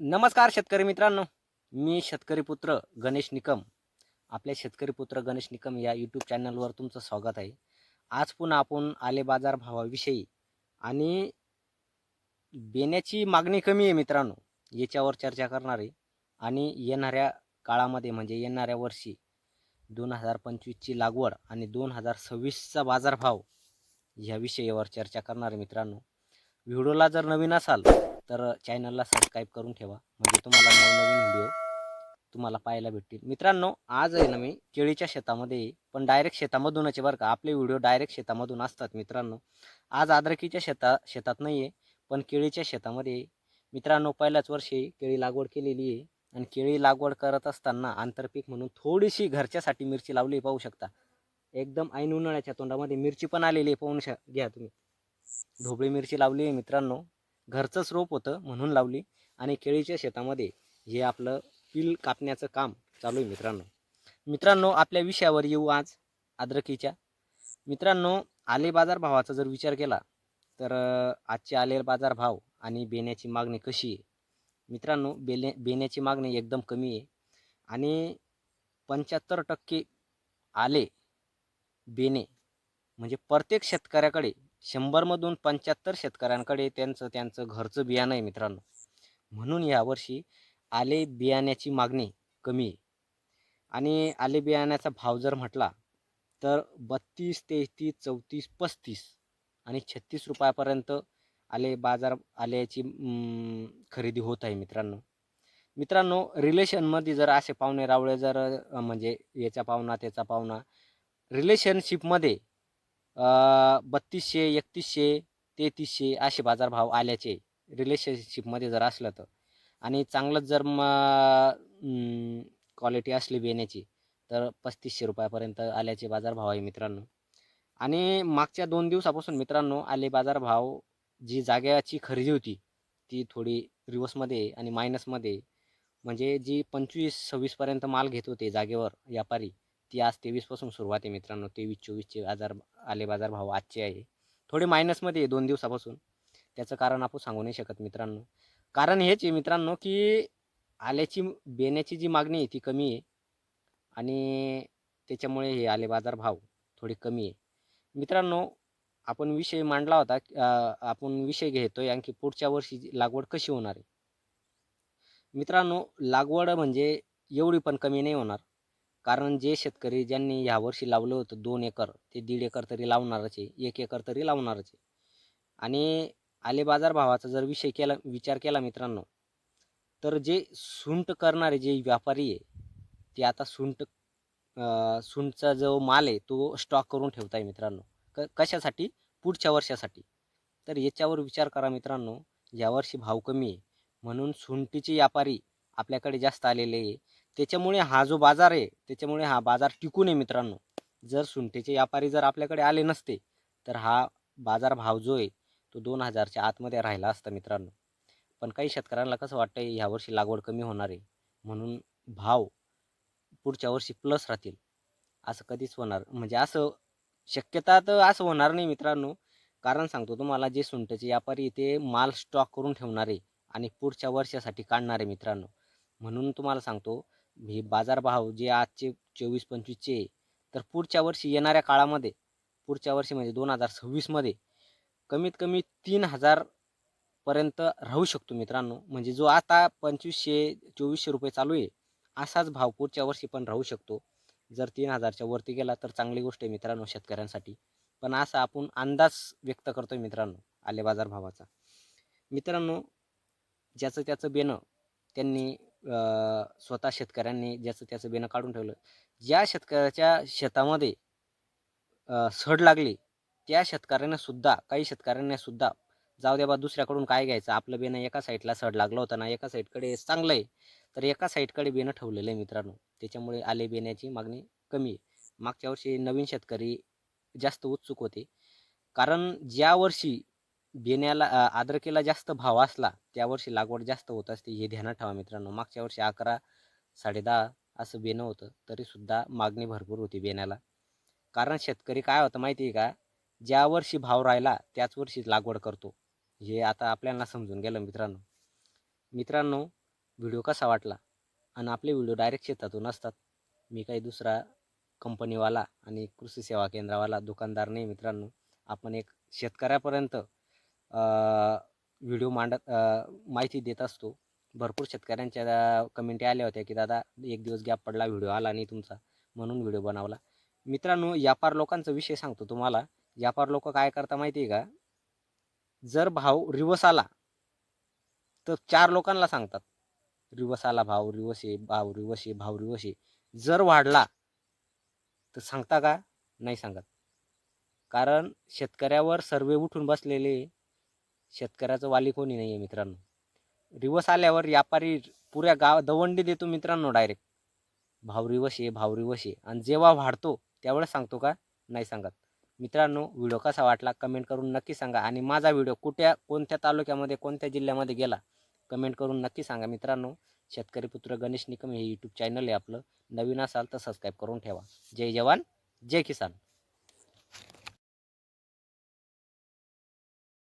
नमस्कार शेतकरी मित्रांनो. मी शेतकरी पुत्र गणेश निकम. आपल्या शेतकरी पुत्र गणेश निकम या यूट्यूब चॅनलवर तुमचं स्वागत आहे. आज पुन्हा आपण आले बाजार भावाविषयी आणि बेण्याची मागणी कमी आहे मित्रांनो. याच्यावर चर्चा करणार आहे. आणि येणाऱ्या काळामध्ये म्हणजे येणाऱ्या वर्षी दोन हजार पंचवीसची लागवड आणि दोन हजार सव्वीसचा बाजारभाव ह्या विषयावर चर्चा करणार आहे मित्रांनो. व्हिडिओला जर नवीन असाल तर चॅनलला सबस्क्राईब करून ठेवा. म्हणजे तुम्हाला नवनवीन व्हिडिओ तुम्हाला पाहायला भेटतील. मित्रांनो आज आहे ना मी केळीच्या शेतामध्ये पण डायरेक्ट शेतामधूनच बरं का. आपले व्हिडिओ डायरेक्ट शेतामधून असतात मित्रांनो. आज अद्रकीच्या शेता शेतात नाही आहे पण केळीच्या शेतामध्ये मित्रांनो पहिल्याच वर्षी केळी लागवड केलेली आहे. आणि केळी लागवड करत असताना आंतरपीक म्हणून थोडीशी घरच्यासाठी मिरची लावली पाहू शकता. एकदम ऐन उन्हाळ्याच्या तोंडामध्ये मिरची पण आलेली आहे. पाहून घ्या तुम्ही. ढोबळी मिरची लावली आहे मित्रांनो. घरचंच रोप होतं म्हणून लावली आणि केळीच्या शेतामध्ये हे आपलं पिल कापण्याचं काम चालू आहे मित्रांनो. मित्रांनो आपल्या विषयावर येऊ आज अद्रकीच्या मित्रांनो आले बाजार भावाचा जर विचार केला तर आजचे आले बाजार भाव आणि बेण्याची मागणी कशी आहे? मित्रांनो बेले बेण्याची मागणी एकदम कमी आहे आणि पंच्याहत्तर टक्के आले बेणे म्हणजे प्रत्येक शेतकऱ्याकडे शंभरमधून पंच्याहत्तर शेतकऱ्यांकडे त्यांचं त्यांचं घरचं बियाणं आहे मित्रांनो. म्हणून यावर्षी आले बियाण्याची मागणी कमी आहे. आणि आले बियाण्याचा भाव जर म्हटला तर बत्तीस तेहतीस चौतीस पस्तीस आणि छत्तीस रुपयापर्यंत आले बाजार आल्याची खरेदी होत आहे मित्रांनो. मित्रांनो रिलेशनमध्ये जर असे पाहुणे रावळे जर म्हणजे याचा पाहुणा त्याचा पाहुणा रिलेशनशिपमध्ये बत्तीसशे एकतीसशे तेहतीसशे असे बाजारभाव आल्याचे रिलेशनशिपमध्ये जर असलं तर. आणि चांगलंच जर म क्वालिटी असली बेण्याची तर पस्तीसशे रुपयापर्यंत आल्याचे बाजारभाव आहे मित्रांनो. आणि मागच्या दोन दिवसापासून मित्रांनो आले बाजारभाव जी जाग्याची खरेदी होती ती थोडी रिवर्समध्ये आणि मायनसमध्ये म्हणजे जी पंचवीस सव्वीसपर्यंत माल घेत होते जागेवर व्यापारी ती आज तेवीसपासून सुरुवात आहे मित्रांनो. तेवीस चोवीसचे बाजार आले बाजार भाव आजचे आहे. थोडे मायनसमध्ये आहे दोन दिवसापासून. त्याचं कारण आपण सांगू नाही शकत मित्रांनो. कारण हेच आहे मित्रांनो की आल्याची बेण्याची जी मागणी आहे ती कमी आहे. आणि त्याच्यामुळे हे आले बाजार भाव थोडे कमी आहे. मित्रांनो आपण विषय मांडला होता आपण विषय घेतोय आणखी पुढच्या वर्षी लागवड कशी होणार आहे. मित्रांनो लागवड म्हणजे एवढी पण कमी नाही होणार. कारण जे शेतकरी ज्यांनी ह्यावर्षी लावलं होतं दोन एकर ते दीड एकर तरी लावणारच आहे एक एकर तरी लावणारच आहे. आणि आले बाजार भावाचा जर विषय केला विचार केला मित्रांनो तर जे सुंट करणारे जे व्यापारी आहे ते आता सुंट सुंटचा जो माल आहे तो स्टॉक करून ठेवत आहे मित्रांनो. क कशासाठी? पुढच्या वर्षासाठी. तर याच्यावर विचार करा मित्रांनो यावर्षी भाव कमी आहे. म्हणून सुंटीचे व्यापारी आपल्याकडे जास्त आलेले आहे. त्याच्यामुळे हा जो बाजार आहे त्याच्यामुळे हा बाजार टिकून आहे मित्रांनो. जर सुंठेचे व्यापारी जर आपल्याकडे आले नसते तर हा बाजार भाव जो आहे तो दोन हजारच्या आतमध्ये राहिला असता मित्रांनो. पण काही शेतकऱ्यांना कसं वाटतं आहे ह्यावर्षी लागवड कमी होणार आहे. म्हणून भाव पुढच्या वर्षी प्लस राहतील. असं कधीच होणार म्हणजे असं शक्यता तर असं होणार नाही मित्रांनो. कारण सांगतो तुम्हाला जे सुंठचे व्यापारी ते माल स्टॉक करून ठेवणार आहे आणि पुढच्या वर्षासाठी काढणार आहे मित्रांनो. म्हणून तुम्हाला सांगतो हे बाजारभाव जे आजचे चोवीस पंचवीसचे आहे, तर पुढच्या वर्षी येणाऱ्या काळामध्ये पुढच्या वर्षी म्हणजे दोन हजार सव्वीसमध्ये कमीत कमी तीन हजार पर्यंत राहू शकतो मित्रांनो. म्हणजे जो आता पंचवीसशे चोवीसशे रुपये चालू आहे असाच भाव पुढच्या वर्षी पण राहू शकतो. जर तीन हजारच्या वरती गेला तर चांगली गोष्ट आहे मित्रांनो शेतकऱ्यांसाठी. पण असा आपण अंदाज व्यक्त करतोय मित्रांनो आले बाजार भावाचा मित्रांनो ज्याचं त्याचं बेणं त्यांनी स्वतः शेतकऱ्यांनी ज्याचं त्याचं बेणं काढून ठेवलं. ज्या शेतकऱ्याच्या शेतामध्ये सड लागली त्या शेतकऱ्याने सुद्धा काही शेतकऱ्यांनी सुद्धा जाऊ द्या बा दुसऱ्याकडून काय घ्यायचं? आपलं बेणं एका साईडला सड लागलं होतं ना एका साईडकडे चांगलं आहे तर एका साईडकडे बेणं ठेवलेलं आहे मित्रांनो. त्याच्यामुळे आले बेण्याची मागणी कमी आहे. मागच्या वर्षी नवीन शेतकरी जास्त उत्सुक होते. कारण ज्या वर्षी बेण्याला आद्रकेला जास्त भाव असला त्या वर्षी लागवड जास्त होत असते. हे ध्यानात ठेवा मित्रांनो. मागच्या वर्षी अकरा साडेदहा असं बेणं होतं तरीसुद्धा मागणी भरपूर होती बेण्याला कारण शेतकरी काय होतं माहिती आहे का? ज्या वर्षी भाव राहिला त्याच वर्षी लागवड करतो. हे आता आपल्याला समजून गेलं मित्रांनो. मित्रांनो व्हिडिओ कसा वाटला? आणि आपले व्हिडिओ डायरेक्ट शेतातून असतात. मी काही दुसरा कंपनीवाला आणि कृषी सेवा केंद्रावाला दुकानदार नाही मित्रांनो. आपण एक शेतकऱ्यापर्यंत व्हिडिओ मांडत माहिती देत असतो. भरपूर शेतकऱ्यांच्या कमेंटी आल्या होत्या की दादा एक दिवस गॅप पडला व्हिडिओ आला नाही तुमचा. म्हणून व्हिडिओ बनवला. मित्रांनो व्यापार लोकांचा विषय सांगतो तुम्हाला. व्यापार लोक काय करता माहिती आहे का? जर भाव रिवर्स आला तर चार लोकांना सांगतात. रिवर्स आला भाव रिवर्स आहे भाव रिवर्स आहे भाव रिवर्स आहे जर वाढला तर सांगता का? नाही सांगत. कारण शेतकऱ्यावर सर्वे उठून बसलेले शेतकऱ्याचं वाली कोणी नाही आहे मित्रांनो. रिवर्स आल्यावर व्यापारी पुऱ्या गाव दवंडी देतो मित्रांनो डायरेक्ट भाव रिवर्स आहे भाव रिवर्स ये. आणि जेव्हा वाढतो त्यावेळेस सांगतो का? नाही सांगत. मित्रांनो व्हिडिओ कसा वाटला? कमेंट करून नक्की सांगा. आणि माझा व्हिडिओ कुठ्या कोणत्या तालुक्यामध्ये कोणत्या जिल्ह्यामध्ये गेला? कमेंट करून नक्की सांगा मित्रांनो. शेतकरी पुत्र गणेश निकम हे यूट्यूब चॅनल आहे आपलं. नवीन असाल तर सबस्क्राईब करून ठेवा. जय जवान जय किसान.